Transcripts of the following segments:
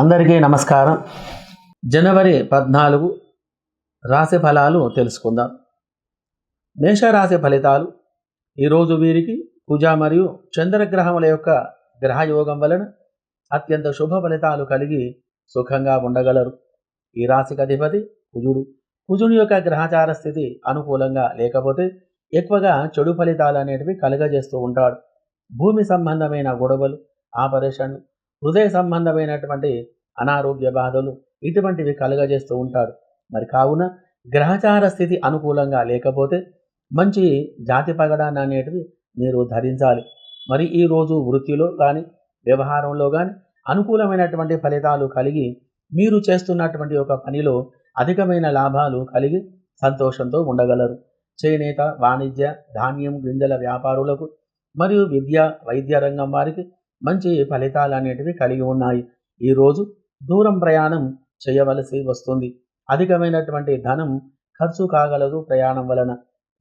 అందరికీ నమస్కారం. జనవరి పద్నాలుగు రాశి ఫలాలు తెలుసుకుందాం. మేషరాశి ఫలితాలు ఈరోజు వీరికి పూజ మరియు చంద్రగ్రహముల యొక్క గ్రహయోగం వలన అత్యంత శుభ ఫలితాలు కలిగి సుఖంగా ఉండగలరు. ఈ రాశికి అధిపతి కుజుడు. కుజుని యొక్క గ్రహచార స్థితి అనుకూలంగా లేకపోతే ఎక్కువగా చెడు ఫలితాలు అనేటివి కలుగజేస్తూ ఉంటాడు. భూమి సంబంధమైన గొడవలు ఆపరేషన్లు హృదయ సంబంధమైనటువంటి అనారోగ్య బాధలు ఇటువంటివి కలుగజేస్తూ ఉంటాడు. మరి కావున గ్రహచార స్థితి అనుకూలంగా లేకపోతే మంచి జాతి పగడాన్ని అనేటివి మీరు ధరించాలి. మరి ఈ రోజు వృత్తిలో కానీ వ్యవహారంలో కానీ అనుకూలమైనటువంటి ఫలితాలు కలిగి మీరు చేస్తున్నటువంటి ఒక పనిలో అధికమైన లాభాలు కలిగి సంతోషంతో ఉండగలరు. చేనేత వాణిజ్య ధాన్యం గింజల వ్యాపారులకు మరియు విద్య వైద్య రంగం వారికి మంచి ఫలితాలు అనేటివి కలిగి ఉన్నాయి. ఈరోజు దూరం ప్రయాణం చేయవలసి వస్తుంది. అధికమైనటువంటి ధనం ఖర్చు కాగలదు ప్రయాణం వలన.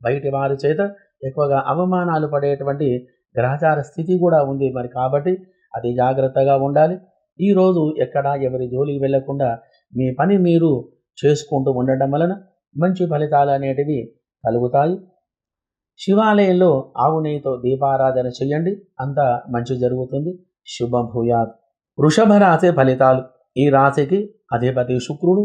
బయటి వారి చేత ఎక్కువగా అవమానాలు పడేటువంటి గ్రహచార స్థితి కూడా ఉంది మరి కాబట్టి అది జాగ్రత్తగా ఉండాలి. ఈరోజు ఎక్కడ ఎవరి జోలికి వెళ్ళకుండా మీ పని మీరు చేసుకుంటూ ఉండటం వలన మంచి ఫలితాలు అనేటివి కలుగుతాయి. శివాలయంలో ఆవు నెయ్యితో దీపారాధన చేయండి. అంతా మంచి జరుగుతుంది. శుభం భూయాత్ వృషభ రాశి ఫలితాలు. ఈ రాశికి అధిపతి శుక్రుడు.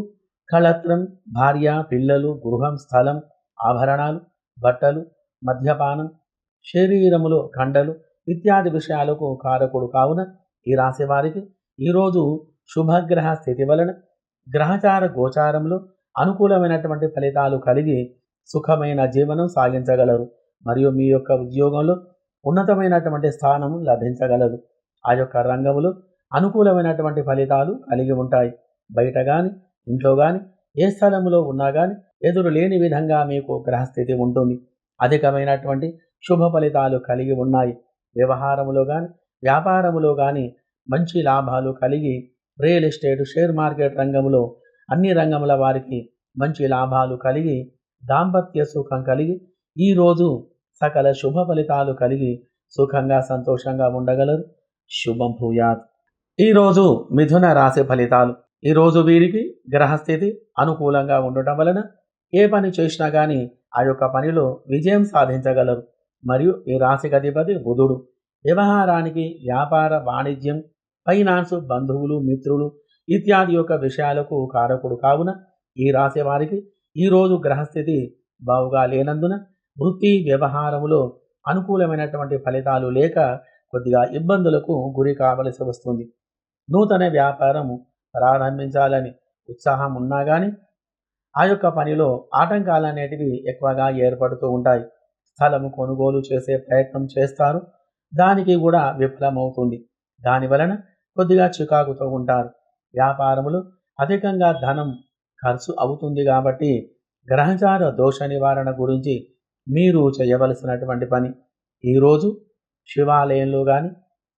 కళత్రం భార్య పిల్లలు గృహం స్థలం ఆభరణాలు బట్టలు మద్యపానం శరీరములో కండలు ఇత్యాది విషయాలకు కారకుడు కావున ఈ రాశి వారికి ఈరోజు శుభగ్రహ స్థితి వలన గ్రహచార గోచారంలో అనుకూలమైనటువంటి ఫలితాలు కలిగి సుఖమైన జీవనం సాగించగలరు. మరియు మీ యొక్క ఉద్యోగంలో ఉన్నతమైనటువంటి స్థానం లభించగలదు. ఆ యొక్క రంగములు అనుకూలమైనటువంటి ఫలితాలు కలిగి ఉంటాయి. బయట కానీ ఇంట్లో కానీ ఏ స్థలంలో ఉన్నా కానీ ఎదురు లేని విధంగా మీకు గ్రహస్థితి ఉంటుంది. అధికమైనటువంటి శుభ ఫలితాలు కలిగి ఉన్నాయి. వ్యవహారములో కానీ వ్యాపారములో కానీ మంచి లాభాలు కలిగి రియల్ ఎస్టేట్ షేర్ మార్కెట్ రంగంలో అన్ని రంగముల వారికి మంచి లాభాలు కలిగి దాంపత్య సుఖం కలిగి ఈరోజు సకల శుభ ఫలితాలు కలిగి సుఖంగా సంతోషంగా ఉండగలరు. శుభం భూయాత్. ఈరోజు మిథున రాశి ఫలితాలు. ఈరోజు వీరికి గ్రహస్థితి అనుకూలంగా ఉండటం వలన ఏ పని చేసినా కానీ ఆ యొక్క పనిలో విజయం సాధించగలరు. మరియు ఈ రాశికి అధిపతి బుధుడు. వ్యవహారానికి వ్యాపార వాణిజ్యం ఫైనాన్స్ బంధువులు మిత్రులు ఇత్యాది యొక్క విషయాలకు కారకుడు కావున ఈ రాశి వారికి ఈరోజు గ్రహస్థితి బావుగా లేనందున వృత్తి వ్యవహారములో అనుకూలమైనటువంటి ఫలితాలు లేక కొద్దిగా ఇబ్బందులకు గురి కావలసి వస్తుంది. నూతన వ్యాపారం ప్రారంభించాలని ఉత్సాహం ఉన్నా కానీ ఆ యొక్క పనిలో ఆటంకాలు అనేటివి ఎక్కువగా ఏర్పడుతూ ఉంటాయి. స్థలము కొనుగోలు చేసే ప్రయత్నం చేస్తారు. దానికి కూడా విఫలమవుతుంది. దాని వలన కొద్దిగా చికాకుతో ఉంటారు. వ్యాపారములు అధికంగా ధనం ఖర్చు అవుతుంది కాబట్టి గ్రహచార దోష నివారణ గురించి మీరు చేయవలసినటువంటి పని ఈరోజు శివాలయంలో కానీ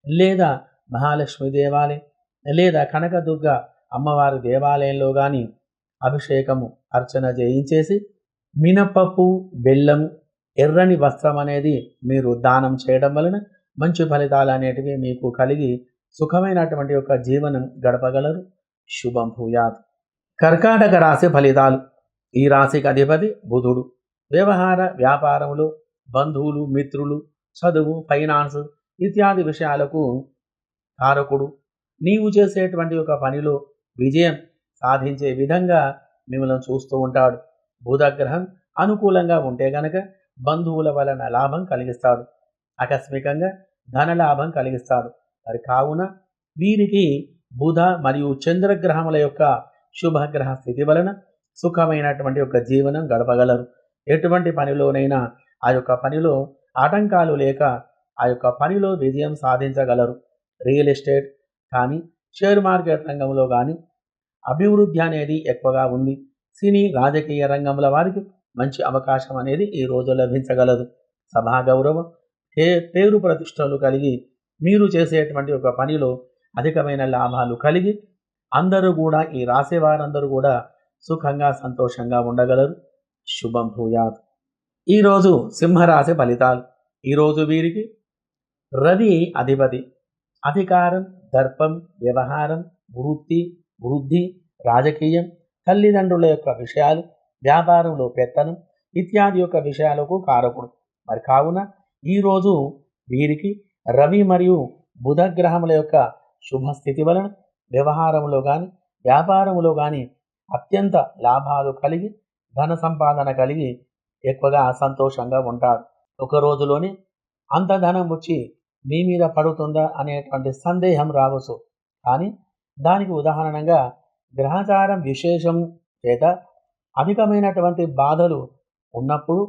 లేదా మహాలక్ష్మి దేవాలయం లేదా కనకదుర్గ అమ్మవారి దేవాలయంలో కానీ అభిషేకము అర్చన చేయించేసి మినపప్పు బెల్లం ఎర్రని వస్త్రం అనేది మీరు దానం చేయడం వలన మంచి ఫలితాలు అనేటివి మీకు కలిగి సుఖమైనటువంటి యొక్క జీవనం గడపగలరు. శుభం భూయాత్. కర్కాటక రాశి ఫలితాలు. ఈ రాశికి అధిపతి బుధుడు. వ్యవహార వ్యాపారములు బంధువులు మిత్రులు చదువు ఫైనాన్స్ ఇత్యాది విషయాలకు కారకుడు. నీవు చేసేటువంటి ఒక పనిలో విజయం సాధించే విధంగా మిమ్మల్ని చూస్తూ ఉంటాడు. బుధగ్రహం అనుకూలంగా ఉంటే గనక బంధువుల వలన లాభం కలిగిస్తాడు. ఆకస్మికంగా ధన లాభం కలిగిస్తాడు. మరి కావున వీరికి బుధ మరియు చంద్రగ్రహముల యొక్క శుభగ్రహ స్థితి వలన సుఖమైనటువంటి యొక్క జీవనం గడపగలరు. ఎటువంటి పనిలోనైనా ఆ యొక్క పనిలో ఆటంకాలు లేక ఆ యొక్క పనిలో విజయం సాధించగలరు. రియల్ ఎస్టేట్ కానీ షేర్ మార్కెట్ రంగంలో కానీ అభివృద్ధి అనేది ఎక్కువగా ఉంది. సినీ రాజకీయ రంగంలో వారికి మంచి అవకాశం అనేది ఈ రోజు లభించగలదు. సభా గౌరవం పే పేరు ప్రతిష్టలు కలిగి మీరు చేసేటువంటి ఒక పనిలో అధికమైన లాభాలు కలిగి అందరూ కూడా ఈ రాసేవారందరూ కూడా సుఖంగా సంతోషంగా ఉండగలరు. శుభం భూయాత్. ఈరోజు సింహరాశి ఫలితాలు. ఈరోజు వీరికి రవి అధిపతి. అధికారం దర్పం వ్యవహారం వృత్తి వృద్ధి రాజకీయం తల్లిదండ్రుల యొక్క విషయాలు వ్యాపారంలో పెత్తనం ఇత్యాది యొక్క విషయాలకు కారకుడు. మరి కావున ఈరోజు వీరికి రవి మరియు బుధ గ్రహముల యొక్క శుభస్థితి వలన వ్యవహారంలో కానీ వ్యాపారంలో కానీ అత్యంత లాభాలు కలిగి ధన సంపాదన కలిగి ఎక్కువగా సంతోషంగా ఉంటారు. ఒక రోజులోనే అంత ధనం వచ్చి మీ మీద పడుతుందా అనేటువంటి సందేహం రావచ్చు. కానీ దానికి ఉదాహరణగా గ్రహచారం విశేషం చేత అధికమైనటువంటి బాధలు ఉన్నప్పుడు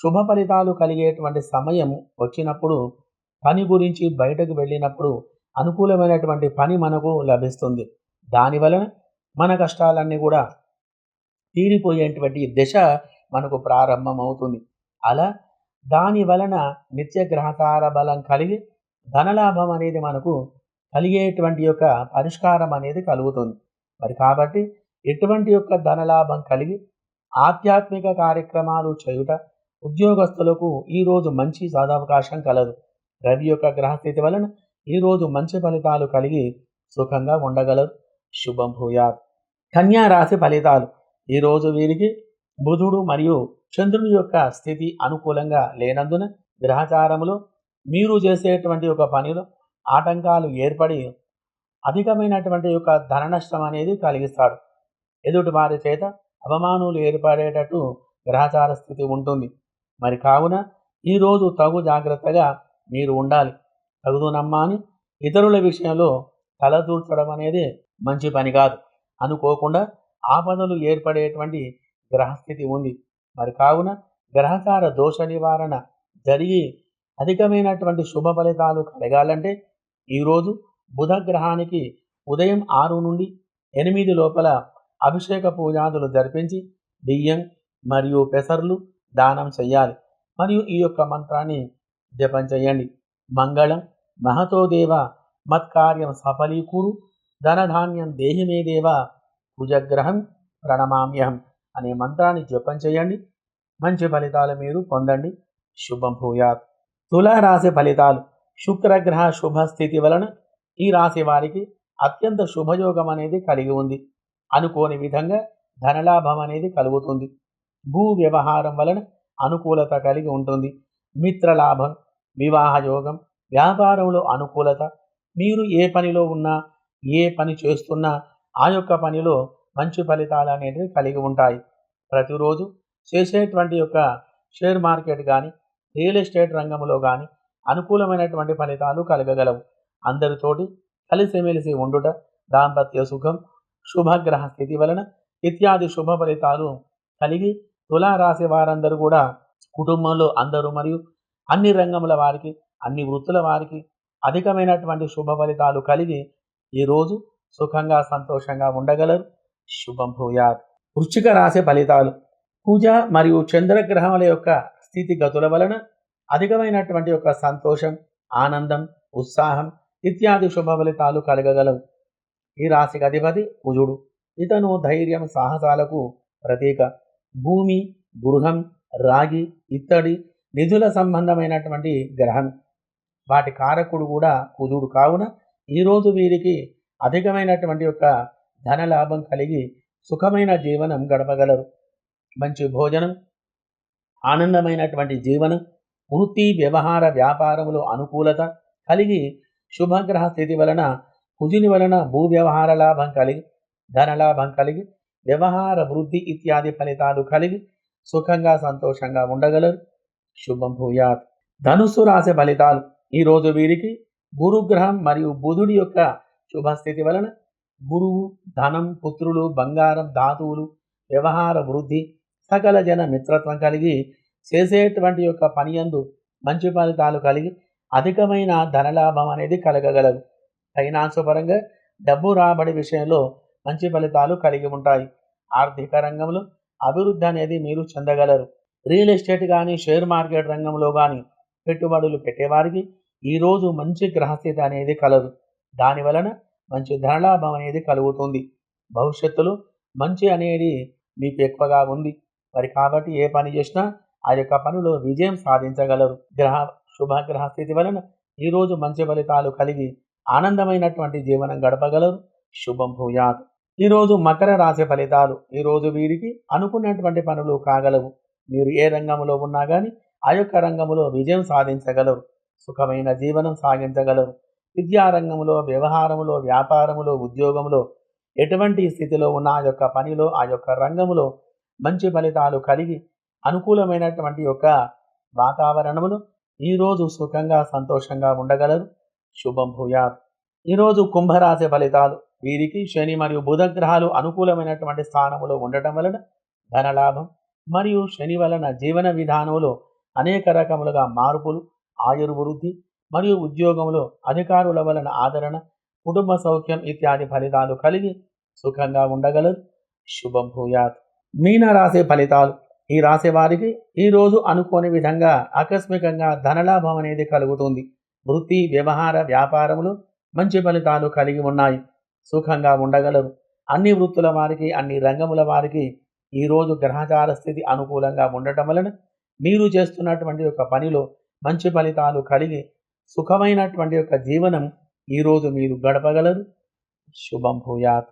శుభ ఫలితాలు కలిగేటువంటి సమయం వచ్చినప్పుడు పని గురించి బయటకు వెళ్ళినప్పుడు అనుకూలమైనటువంటి పని మనకు లభిస్తుంది. దానివలన మన కష్టాలన్నీ కూడా తీరిపోయేటువంటి దశ మనకు ప్రారంభమవుతుంది. అలా దాని వలన నిత్య గ్రహకార బలం కలిగి ధనలాభం అనేది మనకు కలిగేటువంటి యొక్క పరిష్కారం అనేది కలుగుతుంది. మరి కాబట్టి ఎటువంటి యొక్క ధనలాభం కలిగి ఆధ్యాత్మిక కార్యక్రమాలు చేయుట ఉద్యోగస్తులకు ఈరోజు మంచి సదవకాశం కలదు. రవి యొక్క గ్రహస్థితి వలన ఈరోజు మంచి ఫలితాలు కలిగి సుఖంగా ఉండగలరు. శుభం భూయాత్. కన్యా రాశి ఫలితాలు. ఈరోజు వీరికి బుధుడు మరియు చంద్రుని యొక్క స్థితి అనుకూలంగా లేనందున గ్రహచారములు మీరు చేసేటువంటి ఒక పనిలో ఆటంకాలు ఏర్పడి అధికమైనటువంటి యొక్క ధన నష్టం అనేది కలిగిస్తాడు. ఎదుటి వారి చేత అవమానులు ఏర్పడేటట్టు గ్రహచార స్థితి ఉంటుంది. మరి కావున ఈరోజు తగు జాగ్రత్తగా మీరు ఉండాలి. తగుదునమ్మా అని ఇతరుల విషయంలో తలదూర్చడం అనేది మంచి పని కాదు. అనుకోకుండా ఆపదలు ఏర్పడేటువంటి గ్రహస్థితి ఉంది. మరి కావున గ్రహచార దోష నివారణ జరిగి అధికమైనటువంటి శుభ ఫలితాలు కలగాలంటే ఈరోజు బుధ గ్రహానికి ఉదయం ఆరు నుండి ఎనిమిది లోపల అభిషేక పూజాదులు జరిపించి బియ్యం మరియు పెసర్లు దానం చేయాలి మరియు ఈ యొక్క మంత్రాన్ని జపం చేయండి. మంగళం మహతోదేవ మత్కార్యం సఫలీకూరు ధనధాన్యం దేహిమే దేవ కుజగ్రహం ప్రణమామ్యహం అనే మంత్రాన్ని జపం చేయండి. మంచి ఫలితాలు మీరు పొందండి. శుభం భూయాత్. తులారాశి ఫలితాలు. శుక్రగ్రహ శుభ స్థితి వలన ఈ రాశి వారికి అత్యంత శుభయోగం అనేది కలిగి ఉంది. అనుకోని విధంగా ధనలాభం అనేది కలుగుతుంది. భూ వ్యవహారం వలన అనుకూలత కలిగి ఉంటుంది. మిత్రలాభం వివాహ యోగం వ్యాపారంలో అనుకూలత. మీరు ఏ పనిలో ఉన్నా ఏ పని చేస్తున్నా ఆ యొక్క పనిలో మంచి ఫలితాలు అనేవి కలిగి ఉంటాయి. ప్రతిరోజు చేసేటువంటి యొక్క షేర్ మార్కెట్ కానీ రియల్ ఎస్టేట్ రంగంలో కానీ అనుకూలమైనటువంటి ఫలితాలు కలగగలవు. అందరితోటి కలిసిమెలిసి ఉండుట దాంపత్య సుఖం శుభగ్రహ స్థితి వలన ఇత్యాది శుభ ఫలితాలు కలిగి తులారాశి వారందరూ కూడా కుటుంబంలో అందరూ మరియు అన్ని రంగముల వారికి అన్ని వృత్తుల వారికి అధికమైనటువంటి శుభ ఫలితాలు కలిగి ఈరోజు సుఖంగా సంతోషంగా ఉండగలరు. శుభం భూయాత్. వృశ్చిక రాశి ఫలితాలు. పూజ మరియు చంద్రగ్రహముల యొక్క స్థితిగతుల వలన అధికమైనటువంటి యొక్క సంతోషం ఆనందం ఉత్సాహం ఇత్యాది శుభ ఫలితాలు కలగగలవు. ఈ రాశికి అధిపతి కుజుడు. ఇతను ధైర్యం సాహసాలకు ప్రతీక. భూమి గృహం రాగి ఇత్తడి నిధుల సంబంధమైనటువంటి గ్రహం. వాటి కారకుడు కూడా కుజుడు కావున ఈరోజు వీరికి అధికమైనటువంటి యొక్క ధన లాభం కలిగి సుఖమైన జీవనం గడపగలరు. మంచి భోజనం ఆనందమైనటువంటి జీవనం వృత్తి వ్యవహార వ్యాపారములో అనుకూలత కలిగి శుభగ్రహ స్థితి వలన కుజుని వలన భూ వ్యవహార లాభం కలిగి ధనలాభం కలిగి వ్యవహార వృద్ధి ఇత్యాది ఫలితాలు కలిగి సుఖంగా సంతోషంగా ఉండగలరు. శుభం భూయాత్. ధనుస్సు రాశి ఫలితాలు. ఈరోజు వీరికి గురుగ్రహం మరియు బుధుడి యొక్క శుభస్థితి వలన గురువు ధనం పుత్రులు బంగారం ధాతువులు వ్యవహార వృద్ధి సకల జన మిత్రత్వం కలిగి చేసేటువంటి యొక్క పనియందు మంచి ఫలితాలు కలిగి అధికమైన ధనలాభం అనేది కలగగలదు. ఫైనాన్స్ పరంగా డబ్బు రాబడి విషయంలో మంచి ఫలితాలు కలిగి ఉంటాయి. ఆర్థిక రంగంలో అభివృద్ధి అనేది మీరు చెందగలరు. రియల్ ఎస్టేట్ కానీ షేర్ మార్కెట్ రంగంలో కానీ పెట్టుబడులు పెట్టేవారికి ఈరోజు మంచి గ్రహస్థితి అనేది కలదు. దాని వలన మంచి ధనలాభం అనేది కలుగుతుంది. భవిష్యత్తులో మంచి అనేది మీకు ఎక్కువగా ఉంది. మరి కాబట్టి ఏ పని చేసినా ఆ యొక్క పనిలో విజయం సాధించగలరు. గ్రహ శుభగ్రహ స్థితి వలన ఈరోజు మంచి ఫలితాలు కలిగి ఆనందమైనటువంటి జీవనం గడపగలరు. శుభం భూయాత్. ఈరోజు మకర రాశి ఫలితాలు ఈరోజు వీరికి అనుకున్నటువంటి పనులు కాగలవు. మీరు ఏ రంగంలో ఉన్నా కానీ ఆ యొక్క రంగంలో విజయం సాధించగలరు. సుఖమైన జీవనం సాగించగలరు. విద్యారంగంలో వ్యవహారంలో వ్యాపారములో ఉద్యోగంలో ఎటువంటి స్థితిలో ఉన్న ఆ యొక్క పనిలో ఆ యొక్క రంగంలో మంచి ఫలితాలు కలిగి అనుకూలమైనటువంటి యొక్క వాతావరణములు ఈరోజు సుఖంగా సంతోషంగా ఉండగలరు. శుభం భూయాత్. ఈరోజు కుంభరాశి ఫలితాలు వీరికి శని మరియు బుధ గ్రహాలు అనుకూలమైనటువంటి స్థానములో ఉండటం వలన ధనలాభం మరియు శని వలన జీవన విధానంలో అనేక రకములుగా మార్పులు ఆయుర్వృద్ధి మరియు ఉద్యోగంలో అధికారుల వలన ఆదరణ కుటుంబ సౌఖ్యం ఇత్యాది ఫలితాలు కలిగి సుఖంగా ఉండగలరు. శుభం భూయాత్. మీన రాసే ఫలితాలు. ఈ రాశి వారికి ఈ రోజు అనుకోని విధంగా ఆకస్మికంగా ధనలాభం అనేది కలుగుతుంది. వృత్తి వ్యవహార వ్యాపారములు మంచి ఫలితాలు కలిగి ఉన్నాయి. సుఖంగా ఉండగలరు. అన్ని వృత్తుల వారికి అన్ని రంగముల వారికి ఈ రోజు గ్రహచార స్థితి అనుకూలంగా ఉండటం వలన మీరు చేస్తున్నటువంటి యొక్క పనిలో మంచి ఫలితాలు కలిగి సుఖమైనటువంటి యొక్క జీవనం ఈరోజు మీరు గడపగలరు. శుభం భూయాత్.